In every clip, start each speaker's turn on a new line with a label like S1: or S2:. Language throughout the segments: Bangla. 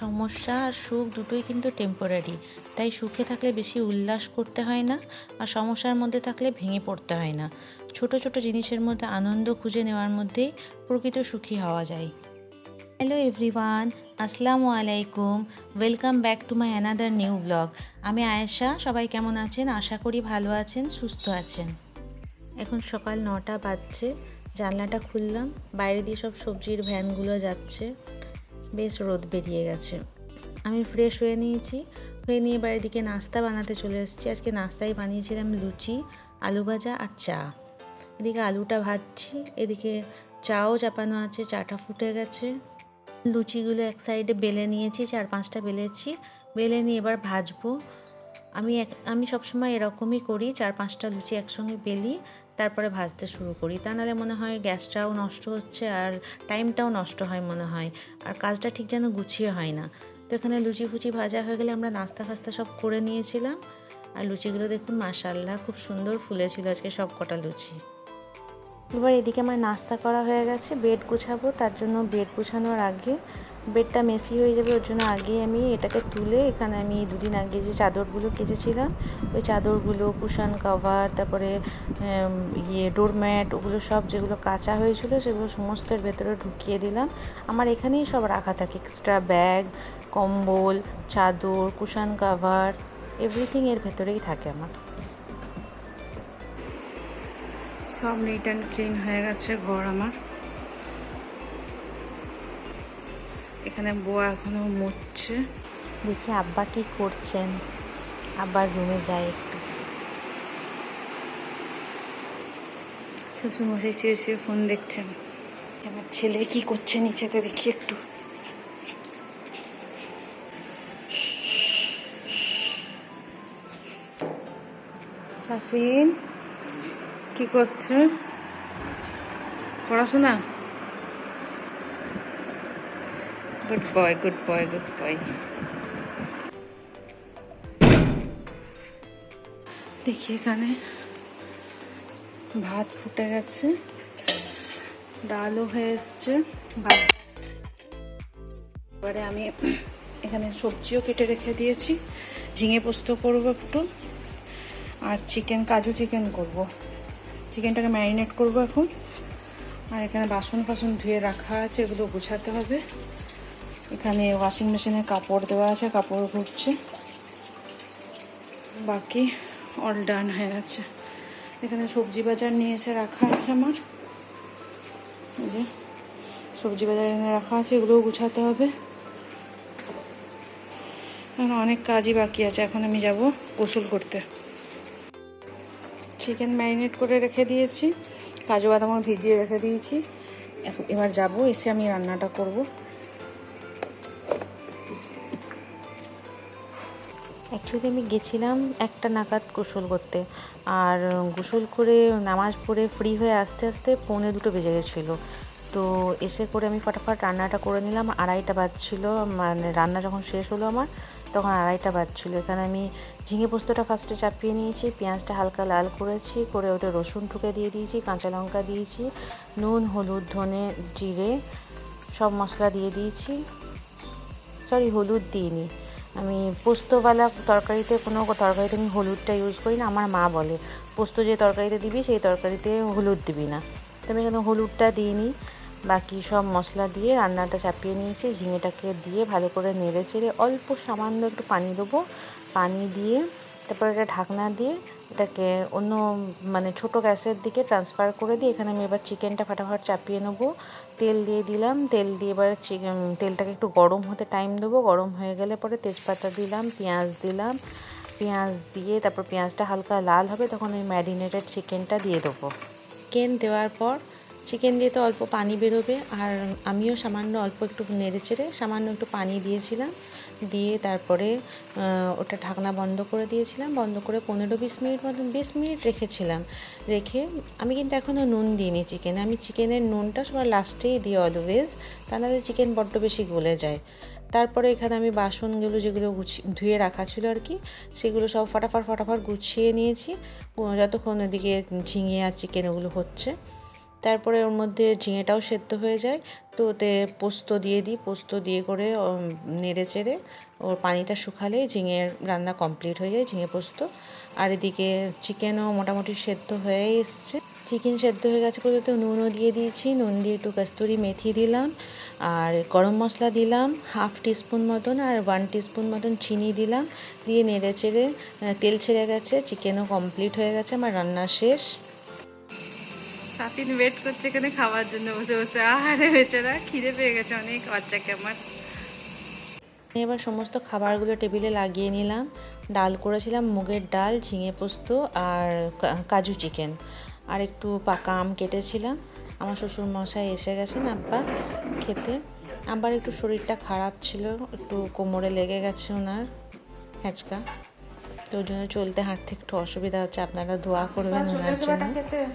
S1: সমস্যা আর সুখ দুটোই কিন্তু টেম্পোরারি তাই সুখে থাকলে বেশি উল্লাস করতে হয় না, আর সমস্যার মধ্যে থাকলে ভেঙে পড়তে হয় না। ছোট ছোট জিনিসের মধ্যে আনন্দ খুঁজে নেওয়ার মধ্যেই প্রকৃত সুখী হওয়া যায়। হ্যালো এভরিওয়ান আসসালামু আলাইকুম। Welcome back to my another new blog আমি আয়েশা, সবাই কেমন আছেন? আশা করি ভালো আছেন, সুস্থ আছেন। এখন সকাল নটা বাজছে, জানলাটা খুললাম, বাইরে দিয়ে সব সবজির ভ্যানগুলো যাচ্ছে। বেশ রোদ বেরিয়ে গেছে। আমি ফ্রেশ হয়ে নিয়েছি। হয়ে নিয়ে বাড়ির দিকে নাস্তা বানাতে চলে এসেছি। আজকে নাস্তায় বানিয়েছিলাম লুচি, আলু ভাজা আর চা। এদিকে আলুটা ভাজছি, এদিকে চাও চাপানো আছে, চাটা ফুটে গেছে। লুচিগুলো এক সাইডে বেলে নিয়েছি, চার পাঁচটা বেলেছি। বেলে নিয়ে এবার ভাজবো। আমি এক, আমি সবসময় এরকমই করি, চার পাঁচটা লুচি একসঙ্গে বেলি তারপরে ভাজতে শুরু করি। তা নাহলে মনে হয় গ্যাসটাও নষ্ট হচ্ছে আর টাইমটাও নষ্ট হয় মনে হয়। আর কাজটা ঠিক যেন গুছিয়ে হয় না। তো এখানে লুচি ফুচি ভাজা হয়ে গেলে আমরা নাস্তা ফাস্তা সব করে নিয়েছিলাম। আর লুচিগুলো দেখুন মাশাল্লাহ খুব সুন্দর ফুলেছিল আজকে সব কটা লুচি। এবার এদিকে আমার নাস্তা করা হয়ে গেছে বেড গুছাবো, তার জন্য বেড গুছানোর আগে বেডটা মেসি হয়ে যাবে, ওর জন্য আগে আমি এটাকে তুলে এখানে আমি দুদিন আগে যে চাদরগুলো কেচেছিলাম, ওই চাদরগুলো, কুশন কভার, তারপরে ইয়ে ডোরম্যাট, ওগুলো সব যেগুলো কাঁচা হয়েছিল সেগুলো সমস্তের ভেতরে ঢুকিয়ে দিলাম। আমার এখানেই সব রাখা থাকে এক্সট্রা ব্যাগ কম্বল, চাদর, কুশন কভার এভরিথিং এর ভেতরেই থাকে আমার।
S2: সব নিট অ্যান্ড ক্লিন হয়ে গেছে ঘর আমার। এখানে বোয়া এখনও মুছছে
S1: দেখি আব্বা কি করছেন? আব্বার রুমে যাই একটু।
S2: শ্বশুর মশাই শুয়ে শুয়ে ফোন দেখছেন। আমার ছেলে কি করছে নিচেতে দেখি একটু। সাফিন? কি করছে? পড়াশোনা? Good boy good boy good boy দেখি এখানে ভাত ফুটে গেছে ডালও হয়ে এসছে এবারে আমি এখানে সবজিও কেটে রেখে দিয়েছি ঝিঙে পোস্ত করব একটু আর চিকেন কাজু চিকেন করব চিকেনটাকে ম্যারিনেট করব এখন আর এখানে বাসন ফাসন ধুয়ে রাখা আছে এগুলো গুছাতে হবে এখানে ওয়াশিং মেশিনে কাপড় দেওয়া আছে, কাপড় ঘুরছে। বাকি অল ডান হয়ে গেছে। এখানে সবজি বাজার নিয়ে এসে রাখা আছে আমার। যে সবজি বাজার এনে রাখা আছে, এগুলোও গুছাতে হবে। এখন অনেক কাজই বাকি আছে, এখন আমি যাব গোসল করতে। চিকেন ম্যারিনেট করে রেখে দিয়েছি, কাজু বাদামও ভিজিয়ে রেখে দিয়েছি। এবার যাব, এসে আমি রান্নাটা করব।
S1: অ্যাকচুয়ালি আমি গেছিলাম একটা নাগাদ গোসল করতে। আর গোসল করে, নামাজ পড়ে ফ্রি হয়ে আস্তে আস্তে পৌনে দুটো বেজে গেছিল। তো এসে করে আমি ফটাফট রান্নাটা করে নিলাম। আড়াইটা বাজছিল মানে রান্না যখন শেষ হলো আমার, তখন আড়াইটা বাজছিল। এখানে আমি ঝিঙে পোস্তটা ফার্স্টে চাপিয়ে নিয়েছি, পেঁয়াজটা হালকা লাল করেছি, করে ওতে রসুন ঠুকে দিয়ে দিয়েছি, কাঁচা লঙ্কা দিয়েছি, নুন, হলুদ, ধনে, জিরে সব মশলা দিয়ে দিয়েছি। সরি হলুদ দিইনি। আমি পোস্তওয়ালা তরকারিতে কোনো তরকারিতে আমি হলুদটা ইউজ করি না, আমার মা বলে। পোস্ত যে তরকারিতে দিবি, সেই তরকারিতে হলুদ দিবি না। তো আমি এখানে হলুদটা দিইনি বাকি সব মশলা দিয়ে রান্নাটা চাপিয়ে নিয়েছি, ঝিঙেটাকে দিয়ে ভালো করে নেড়ে চেড়ে অল্প সামান্য একটু পানি দেবো। পানি দিয়ে তারপর এটা ঢাকনা দিয়ে এটাকে অন্য মানে ছোট গ্যাসের দিকে ট্রান্সফার করে দিয়ে এখানে আমি এবার চিকেনটা ফাটাফাট চাপিয়ে নেব। তেল দিয়ে দিলাম, তেল দিয়ে এবার চিকেন তেলটাকে একটু গরম হতে টাইম দেবো। গরম হয়ে গেলে পরে তেজপাতা দিলাম, পেঁয়াজ দিলাম। পেঁয়াজ দিয়ে তারপর পেঁয়াজটা হালকা লাল হবে, তখন ওই ম্যারিনেটেড চিকেনটা দিয়ে দেবো। চিকেন দেওয়ার পর চিকেন দিয়ে তো অল্প পানি বেরোবে, আর আমিও সামান্য অল্প একটু নেড়ে চেড়ে সামান্য একটু পানি দিয়েছিলাম। দিয়ে তারপরে ওটা ঢাকনা বন্ধ করে দিয়েছিলাম, বন্ধ করে পনেরো বিশ মিনিট মতন, বিশ মিনিট রেখেছিলাম। রেখে আমি কিন্তু এখনও নুন দিইনি চিকেনে আমি চিকেনের নুনটা সবার লাস্টেই দিই অলওয়েজ তা নাহলে চিকেন বড্ড বেশি গলে যায়। তারপরে এখানে আমি বাসনগুলো যেগুলো গুছিয়ে ধুয়ে রাখা ছিল আর কি, সেগুলো সব ফটাফট ফটাফট গুছিয়ে নিয়েছি। যতক্ষণ ওদিকে ঝিঙে আর চিকেন ওগুলো হচ্ছে। তারপরে ওর মধ্যে ঝিঙেটাও সেদ্ধ হয়ে যায়। তো ওতে পোস্ত দিয়ে দিই, পোস্ত দিয়ে করে নেড়ে চেড়ে ওর পানিটা শুকালে ঝিঙের রান্না কমপ্লিট হয়ে যায়, ঝিঙে পোস্ত। আর এদিকে চিকেনও মোটামুটি সেদ্ধ হয়ে এসছে। চিকেন সেদ্ধ হয়ে গেছে বলে তো নুনও দিয়ে দিয়েছি, নুন দিয়ে একটু কস্তুরি মেথি দিলাম, আর গরম মশলা দিলাম, হাফ টিস্পুন মতন আর ওয়ান টিস্পুন মতন চিনি দিলাম, দিয়ে নেড়ে চেড়ে তেল ছেড়ে গেছে, চিকেনও কমপ্লিট হয়ে গেছে, আমার রান্না শেষ।
S2: সাতিন ওয়েট করছে এখানে খাওয়ার জন্য বসে বসে আহারে বেচারা খিদে পেয়ে গেছে অনেক বাচ্চাকে আমার।
S1: এবার সমস্ত খাবারগুলো টেবিলে লাগিয়ে নিলাম। ডাল করেছিলাম মুগের ডাল ঝিঙে পোস্ত আর কা- কাজু চিকেন। আর একটু পাকা আম কেটেছিলাম। আমার শ্বশুর মশাই এসে গেছেন আব্বা খেতে। আবার একটু শরীরটা খারাপ ছিল একটু কোমরে লেগে গেছে ওনার হ্যাচকা। তো ওই জন্য চলতে হাঁটতে একটু অসুবিধা হচ্ছে আপনারা দোয়া করবেন ওনার জন্য।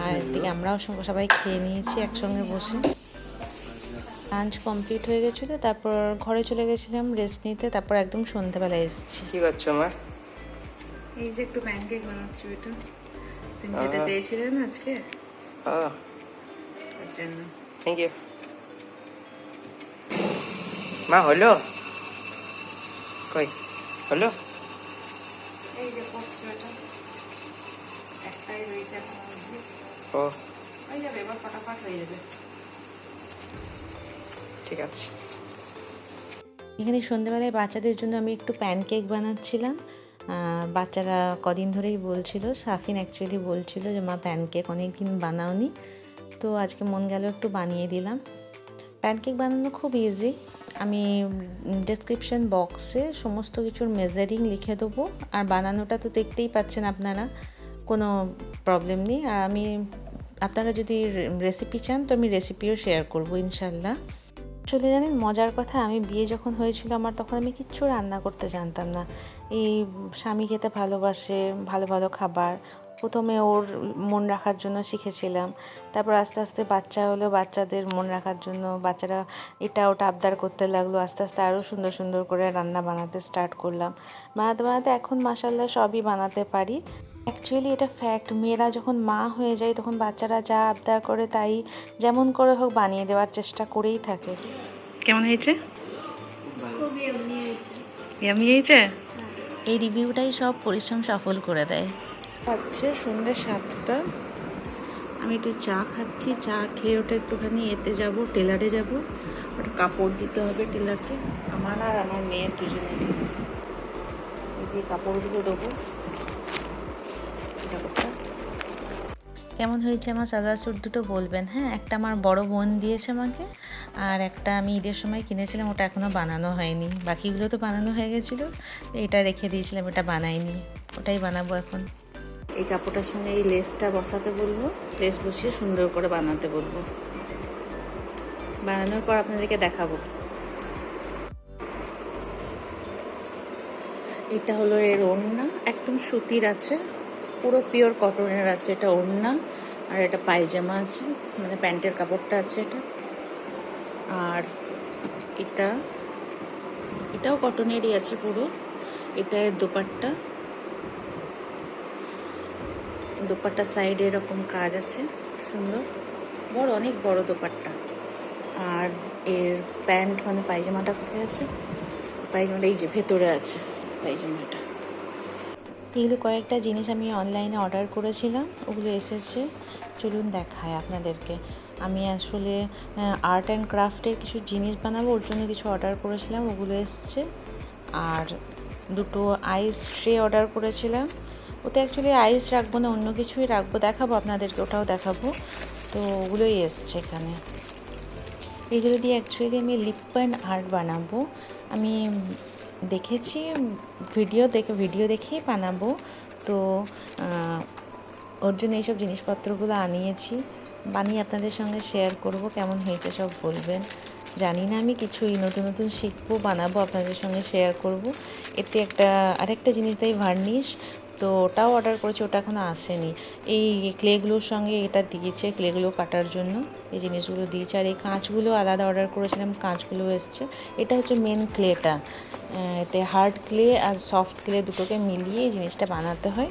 S1: আর এদিকে আমরাও সঙ্গে সবাই খেয়ে নিয়েছি একসঙ্গে বসে। লাঞ্চ কমপ্লিট হয়ে গেছিল তারপর ঘরে চলে গেছিলাম রেস্ট নিতে তারপর একদম সন্ধ্যাবেলা এসেছি।
S3: কি করছ মা?
S2: এই যে একটু প্যানকেক বানাচ্ছি বেটা তুমি যেটা চেয়েছিলে না আজকে?
S3: ও।
S2: জন্য।
S3: থ্যাংক ইউ মা হলো? কই? হলো?
S2: এই যে করছি ওটা। একটাই রয়েছে।
S3: ও। ঠিক আছে।
S1: এখানে সন্ধ্যেবেলায় বাচ্চাদের জন্য আমি একটু প্যানকেক বানাচ্ছিলাম। বাচ্চারা কদিন ধরেই বলছিল সাফিন অ্যাকচুয়ালি বলছিল যে মা প্যানকেক অনেক দিন বানাওনি। তো আজকে মন গেল একটু বানিয়ে দিলাম। প্যানকেক বানানো খুব ইজি আমি ডেসক্রিপশন বক্সে সমস্ত কিছুর মেজারিং লিখে দেবো। আর বানানোটা তো দেখতেই পাচ্ছেন আপনারা। কোনো প্রবলেম নেই। আর আমি, আপনারা যদি রেসিপি চান, তো আমি রেসিপিও শেয়ার করব, ইনশাল্লাহ। আসলে জানেন মজার কথা, আমি বিয়ে যখন হয়েছিল আমার, তখন আমি কিচ্ছু রান্না করতে জানতাম না। এই স্বামী খেতে ভালোবাসে, ভালো ভালো খাবার। প্রথমে ওর মন রাখার জন্য শিখেছিলাম। তারপর আস্তে আস্তে বাচ্চা হলো, বাচ্চাদের মন রাখার জন্য, বাচ্চারা এটা, ওটা আবদার করতে লাগল, আস্তে আস্তে আরও সুন্দর সুন্দর করে রান্না বানাতে স্টার্ট করলাম। বানাতে বানাতে এখন মাসাল্লাহ সবই বানাতে পারি। অ্যাকচুয়ালি এটা ফ্যাক্ট মেয়েরা যখন মা হয়ে যায় তখন বাচ্চারা যা আবদার করে তাই যেমন করে হোক বানিয়ে দেওয়ার চেষ্টা করেই থাকে।
S2: কেমন হয়েছে? ইয়ামি হয়েছে।
S1: এই রিভিউটাই সব পরিশ্রম সফল করে দেয়।
S2: হচ্ছে সন্ধ্যে সাতটা। আমি একটু চা খাচ্ছি চা খেয়ে ওটা একটুখানি এতে যাব টেলারে যাব। ওটা কাপড় দিতে হবে টেলারকে। আমার আর আমার মেয়ের দুজনের এই যে কাপড়গুলো দেবো।
S1: কেমন হয়েছে আমার সালোয়ার স্যুট দুটো বলবেন? হ্যাঁ একটা আমার বড় বোন দিয়েছে আমাকে, আর একটা আমি ঈদের সময় কিনেছিলাম, ওটা এখনও বানানো হয়নি। বাকিগুলো তো বানানো হয়ে গেছিল এটা রেখে দিয়েছিলাম এটা বানাইনি। ওটাই বানাবো এখন।
S2: এই কাপড়টার সঙ্গে এই লেসটা বসাতে বলব, লেস বসিয়ে সুন্দর করে বানাতে বলব। বানানোর পর আপনাদেরকে দেখাবো। এটা হলো এর ওড়না, একদম সুতির আছে। পুরো পিওর কটনের আছে, এটা ওড়না আর এটা পায়জামা আছে মানে প্যান্টের কাপড়টা আছে এটা। আর এটা, এটাও কটনেরই আছে পুরো, এটা এর দোপাট্টা। দোপাট্টা সাইডে এরকম কাজ আছে, সুন্দর। বড়, অনেক বড় দোপাট্টা। আর এর প্যান্ট মানে পায়জামাটা কোথায় আছে? পায়জামাটা এই যে ভেতরে আছে, পায়জামাটা।
S1: এগুলো কয়েকটা জিনিস আমি অনলাইনে অর্ডার করেছিলাম, ওগুলো এসেছে। চলুন দেখায় আপনাদেরকে। আমি আসলে আর্ট অ্যান্ড ক্রাফটের কিছু জিনিস বানাবো, ওর জন্য কিছু অর্ডার করেছিলাম, ওগুলো এসছে। আর দুটো আইস ট্রে অর্ডার করেছিলাম। ওতে অ্যাকচুয়ালি আইস রাখব না, অন্য কিছুই রাখব, দেখাবো আপনাদেরকে, ওটাও দেখাবো। তো ওগুলোই এসছে এখানে। এগুলো দিয়ে অ্যাকচুয়ালি আমি লিপ অ্যান্ড আর্ট বানাবো। আমি দেখেছি, ভিডিও দেখে, ভিডিও দেখেই বানাবো। তো ওর জন্য এইসব জিনিসপত্রগুলো আনিয়েছি। বানিয়ে আপনাদের সঙ্গে শেয়ার করব, কেমন হয়েছে সব বলবেন। জানি না আমি, কিছুই নতুন নতুন শিখব, বানাবো, আপনাদের সঙ্গে শেয়ার করব। এতে একটা, আরেকটা জিনিস দেয় ভার্নিশ তো ওটাও অর্ডার করেছি, ওটা এখনও আসেনি। এই ক্লেগুলোর সঙ্গে এটা দিয়েছে ক্লেগুলো কাটার জন্য। এই জিনিসগুলো দিয়েছে। আর এই কাঁচগুলো আলাদা অর্ডার করেছিলাম, কাঁচগুলো এসছে। এটা হচ্ছে মেন ক্লেটা এতে হার্ড ক্লে আর সফট ক্লে দুটোকে মিলিয়ে এই জিনিসটা বানাতে হয়।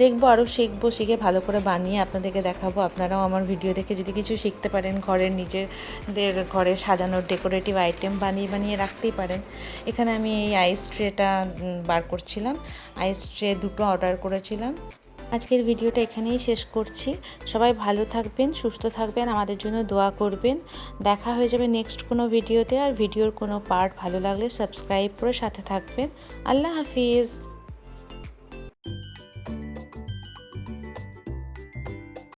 S1: দেখব আরও শিখব, শিখে ভালো করে বানিয়ে আপনাদেরকে দেখাবো। আপনারাও আমার ভিডিও দেখে যদি কিছু শিখতে পারেন, ঘরের নিজেদের ঘরে সাজানোর ডেকোরেটিভ আইটেম বানিয়ে বানিয়ে রাখতেই পারেন। এখানে আমি এই আইস ট্রেটা বার করছিলাম। আইস ট্রে দুটো অর্ডার করেছিলাম। আজকের ভিডিওটা এখানেই শেষ করছি। সবাই ভালো থাকবেন, সুস্থ থাকবেন, আমাদের জন্য দোয়া করবেন। দেখা হয়ে যাবে নেক্সট কোনো ভিডিওতে আর ভিডিওর কোনো পার্ট ভালো লাগলে সাবস্ক্রাইব করে সাথে থাকবেন। আল্লাহ হাফিজ।